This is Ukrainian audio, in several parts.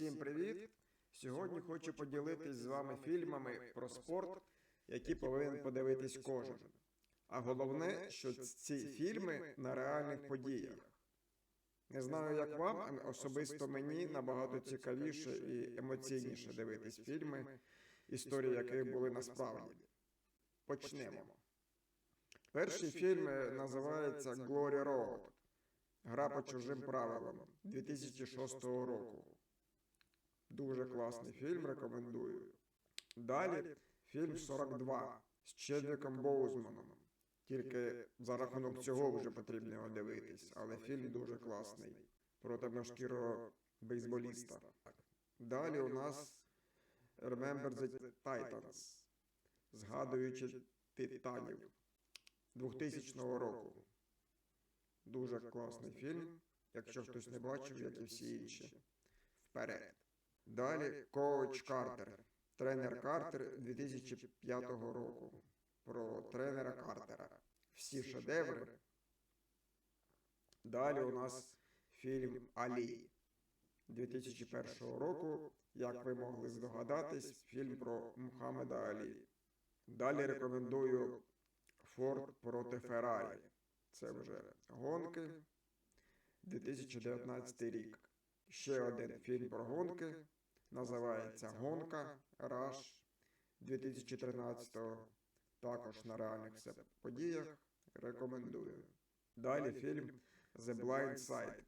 Всім привіт! Сьогодні хочу поділитись з вами фільмами про спорт, які повинен подивитись кожен. А головне, що ці фільми на реальних подіях. Не знаю, як вам, а особисто мені набагато цікавіше і емоційніше дивитись фільми, історії яких були насправді. Почнемо. Перший фільм е, називається Glory Road. Гра по чужим правилам 2006 року. Дуже класний фільм, рекомендую. Далі фільм 42 з Чедвіком Боузманом. Тільки за рахунок цього вже потрібно його дивитись, але фільм дуже класний. Про темношкірого бейсболіста. Далі у нас Remember the Titans, згадуючи титанів 2000 року. Дуже класний фільм, якщо хтось не бачив, як і всі інші. Вперед. Далі Коуч Картер. Тренер Картер 2005 року. Про тренера Картера. Всі шедеври. Далі у нас фільм Алі 2001 року. Як ви могли здогадатись, фільм про Мухаммеда Алі. Далі рекомендую Форд проти Феррарі. Це вже гонки. 2019 рік. Ще один фільм про гонки. Називається Гонка Раш 2013-го. Також на реальних подіях. Рекомендую. Далі фільм The Blind Side.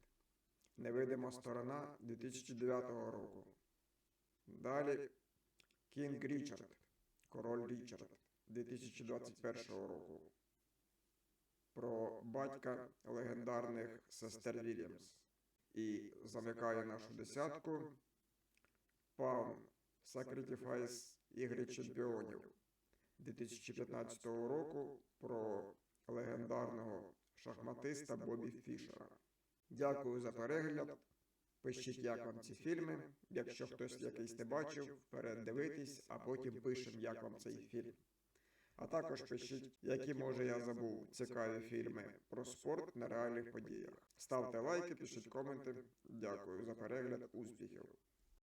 Невидима сторона 2009 року. Далі Кінг Річард. Король Річард 2021 року. Про батька легендарних сестер Вільямс. І замикає нашу десятку. Паун Sacrifice Ігри чемпіонів 2015 року про легендарного шахматиста Бобі Фішера. Дякую за перегляд. Пишіть, як вам ці фільми. Якщо хтось якийсь не бачив, вперед дивитись, а потім пишемо, як вам цей фільм. А також пишіть, які може я забув цікаві фільми про спорт на реальних подіях. Ставте лайки, пишіть коменти. Дякую за перегляд, успіхів.